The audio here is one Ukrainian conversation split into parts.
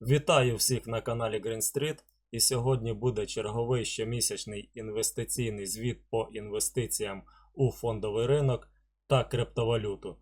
Вітаю всіх на каналі Green Street. І сьогодні буде черговий щомісячний інвестиційний звіт по інвестиціям у фондовий ринок та криптовалюту.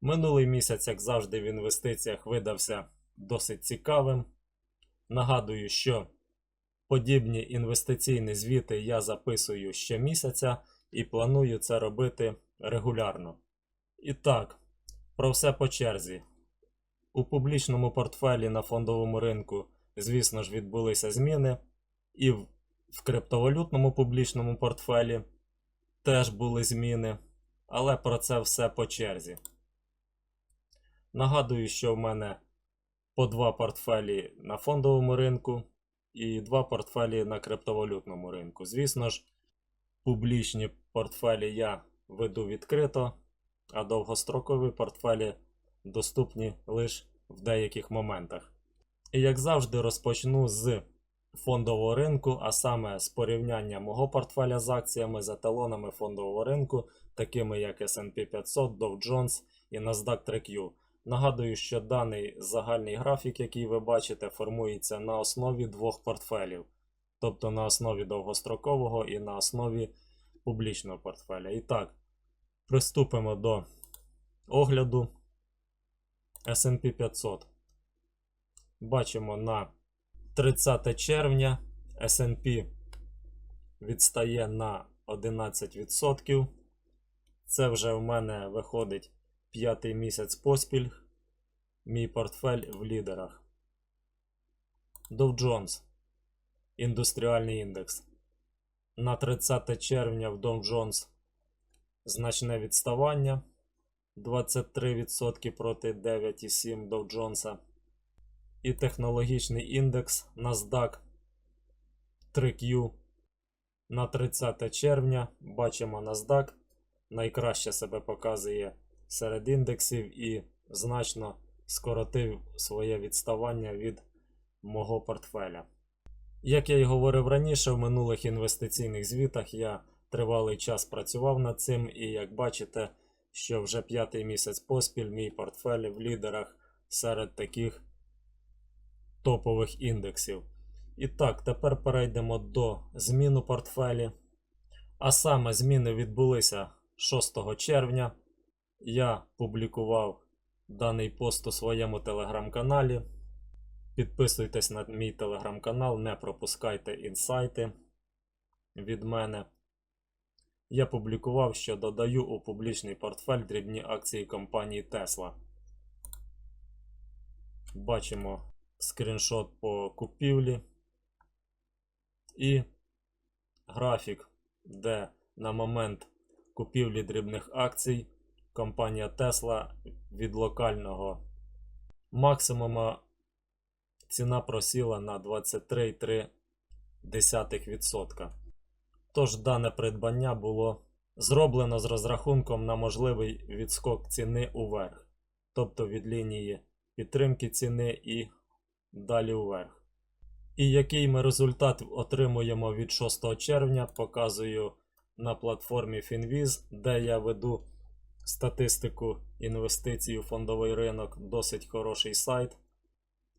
Минулий місяць, як завжди, в інвестиціях видався досить цікавим. Нагадую, що подібні інвестиційні звіти я записую щомісяця і планую це робити регулярно. І так, про все по черзі. У публічному портфелі на фондовому ринку, звісно ж, відбулися зміни, і в, криптовалютному публічному портфелі теж були зміни, але про це все по черзі. Нагадую, що в мене по два портфелі на фондовому ринку і два портфелі на криптовалютному ринку. Звісно ж, публічні портфелі я веду відкрито, а довгострокові портфелі доступні лише в деяких моментах. І як завжди, розпочну з фондового ринку, а саме з порівняння мого портфеля з акціями з еталонами фондового ринку, такими як SP 500, Dow Jones і Nasdaq 3Q. Нагадую, що даний загальний графік, який ви бачите, формується на основі двох портфелів, тобто на основі довгострокового і на основі публічного портфеля. І так, приступимо до огляду. S&P 500. Бачимо на 30 червня S&P відстає на 11%. Це вже в мене виходить п'ятий місяць поспіль. Мій портфель в лідерах. Dow Jones. Індустріальний індекс. На 30 червня в Dow Jones значне відставання. 23% проти 9,7 Dow Jones. І технологічний індекс NASDAQ 3Q на 30 червня. Бачимо NASDAQ. Найкраще себе показує серед індексів і значно скоротив своє відставання від мого портфеля. Як я й говорив раніше, в минулих інвестиційних звітах я тривалий час працював над цим, і як бачите, що вже п'ятий місяць поспіль мій портфель в лідерах серед таких топових індексів. І так, тепер перейдемо до змін портфелі. А саме зміни відбулися 6 червня. Я публікував даний пост у своєму телеграм-каналі. Підписуйтесь на мій телеграм-канал, не пропускайте інсайти від мене. Я публікував, що додаю у публічний портфель дрібні акції компанії Tesla. Бачимо скріншот по купівлі і графік, де на момент купівлі дрібних акцій компанія Tesla від локального максимума ціна просіла на 23,3%. Тож дане придбання було зроблено з розрахунком на можливий відскок ціни уверх, тобто від лінії підтримки ціни і далі вверх. І який ми результат отримуємо від 6 червня, показую на платформі Finviz, де я веду статистику інвестицій у фондовий ринок, досить хороший сайт.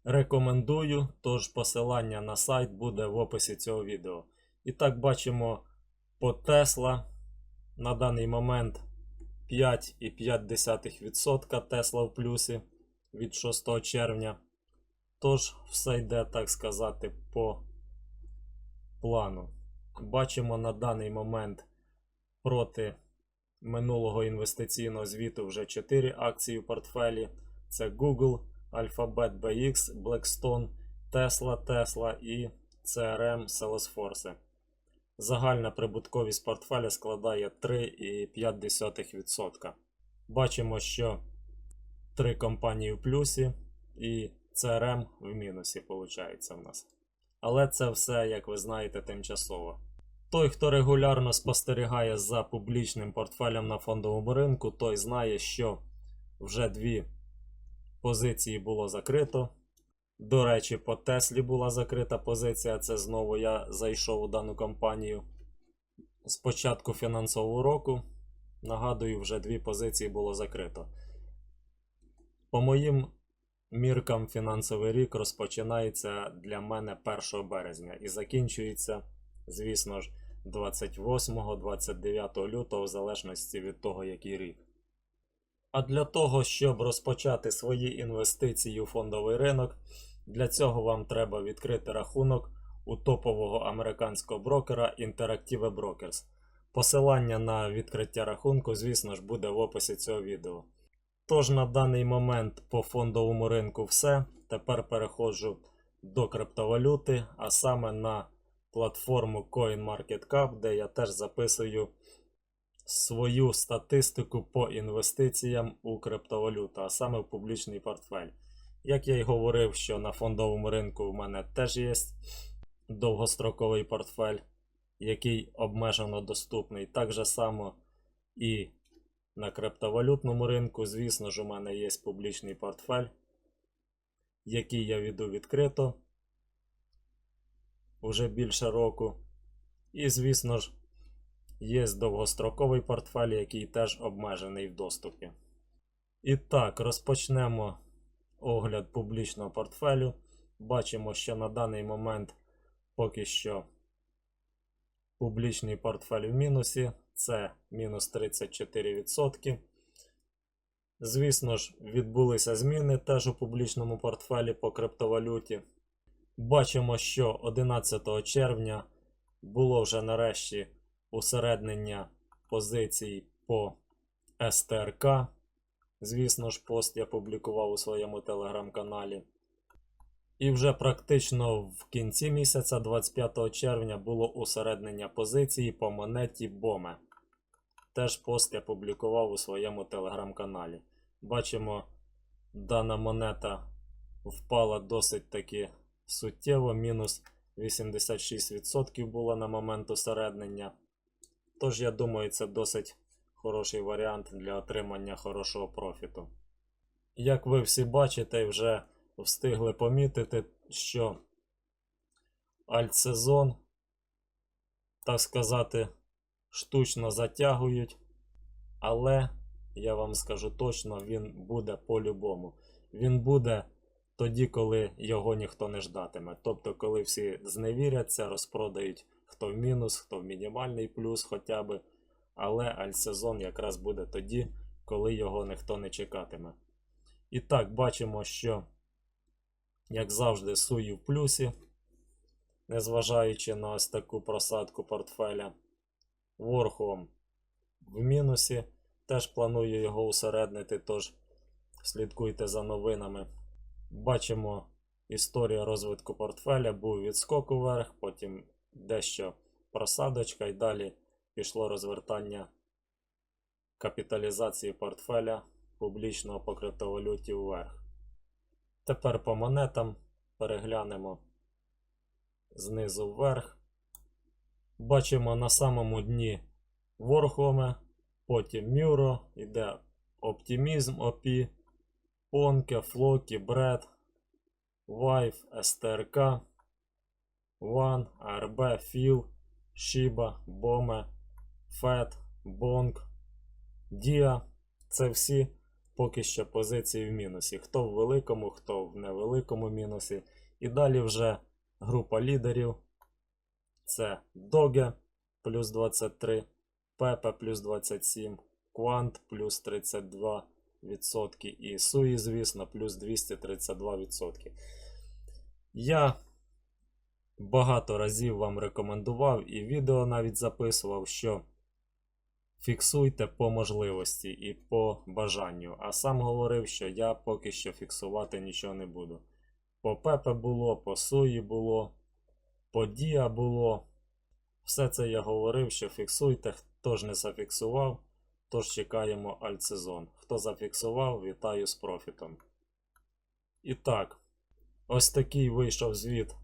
Рекомендую, тож посилання на сайт буде в описі цього відео. І так бачимо по Tesla на даний момент 5,5% Tesla в плюсі від 6 червня. Тож, все йде, так сказати, по плану. Бачимо на даний момент проти минулого інвестиційного звіту вже 4 акції в портфелі. Це Google, Alphabet BX, Blackstone, Tesla, Tesla і CRM Salesforce. Загальна прибутковість портфеля складає 3,5%. Бачимо, що 3 компанії в плюсі і CRM в мінусі, виходить в нас. Але це все, як ви знаєте, тимчасово. Той, хто регулярно спостерігає за публічним портфелем на фондовому ринку, той знає, що вже дві позиції було закрито. До речі, по Теслі була закрита позиція. Це знову я зайшов у дану компанію з початку фінансового року. Нагадую, вже дві позиції було закрито. По моїм міркам фінансовий рік розпочинається для мене 1 березня і закінчується, звісно ж, 28-29 лютого, в залежності від того, який рік. А для того, щоб розпочати свої інвестиції у фондовий ринок, для цього вам треба відкрити рахунок у топового американського брокера Interactive Brokers. Посилання на відкриття рахунку, звісно ж, буде в описі цього відео. Тож на даний момент по фондовому ринку все. Тепер переходжу до криптовалюти, а саме на платформу CoinMarketCap, де я теж записую свою статистику по інвестиціям у криптовалюту, а саме в публічний портфель. Як я й говорив, що на фондовому ринку в мене теж є довгостроковий портфель, який обмежено доступний. Так же само і на криптовалютному ринку, звісно ж, у мене є публічний портфель, який я веду відкрито вже більше року. І, звісно ж, є довгостроковий портфель, який теж обмежений в доступі. І так, розпочнемо огляд публічного портфелю. Бачимо, що на даний момент поки що публічний портфель в мінусі. Це мінус 34%. Звісно ж, відбулися зміни теж у публічному портфелі по криптовалюті. Бачимо, що 11 червня було вже нарешті усереднення позицій по СТРК. Звісно ж, пост я публікував у своєму телеграм-каналі. І вже практично в кінці місяця, 25 червня, було усереднення позиції по монеті Боме. Теж пост я публікував у своєму телеграм-каналі. Бачимо, дана монета впала досить таки суттєво, мінус 86% було на момент усереднення. Тож, я думаю, це досить хороший варіант для отримання хорошого профіту. Як ви всі бачите, вже встигли помітити, що альтсезон, так сказати, штучно затягують, але я вам скажу точно, він буде по-любому. Він буде тоді, коли його ніхто не ждатиме. Тобто, коли всі зневіряться, розпродають хто в мінус, хто в мінімальний плюс хоча б. Але альтсезон якраз буде тоді, коли його ніхто не чекатиме. І так, бачимо, що, як завжди, суї в плюсі, незважаючи на ось таку просадку портфеля. Ворхом в мінусі. Теж планую його усереднити, тож слідкуйте за новинами. Бачимо історію розвитку портфеля, був відскок уверх, потім дещо просадочка і далі пішло розвертання капіталізації портфеля публічного по криптовалюті вверх. Тепер по монетам переглянемо знизу вверх. Бачимо на самому дні Ворхоме, потім Мюро, йде Оптимізм OP, Понке, Флокі, Бред, Вайф, СТРК, Ван, АРБ, Філ, Шіба, Боме, Фет, Бонг, Діа. Це всі поки що позиції в мінусі. Хто в великому, хто в невеликому мінусі. І далі вже група лідерів. Це Доге плюс 23, Пепе плюс 27, Квант плюс 32% і Суї, звісно, плюс 232%. Я багато разів вам рекомендував і відео навіть записував, що фіксуйте по можливості і по бажанню. А сам говорив, що я поки що фіксувати нічого не буду. По Пепе було, по Суї було, по Діа було. Все це я говорив, що фіксуйте, хто ж не зафіксував, тож чекаємо альтсезон. Хто зафіксував, вітаю з профітом. І так, ось такий вийшов звіт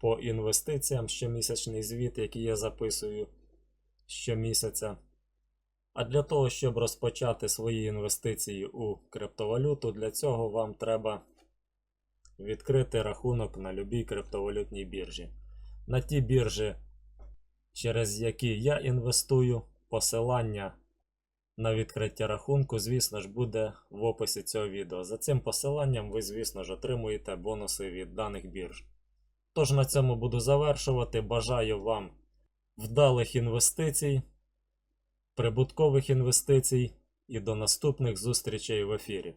по інвестиціям, щомісячний звіт, який я записую щомісяця. А для того, щоб розпочати свої інвестиції у криптовалюту, для цього вам треба відкрити рахунок на любій криптовалютній біржі. На ті біржі, через які я інвестую, посилання на відкриття рахунку, звісно ж, буде в описі цього відео. За цим посиланням ви, звісно ж, отримуєте бонуси від даних бірж. Тож на цьому буду завершувати. Бажаю вам вдалих інвестицій, прибуткових інвестицій і до наступних зустрічей в ефірі.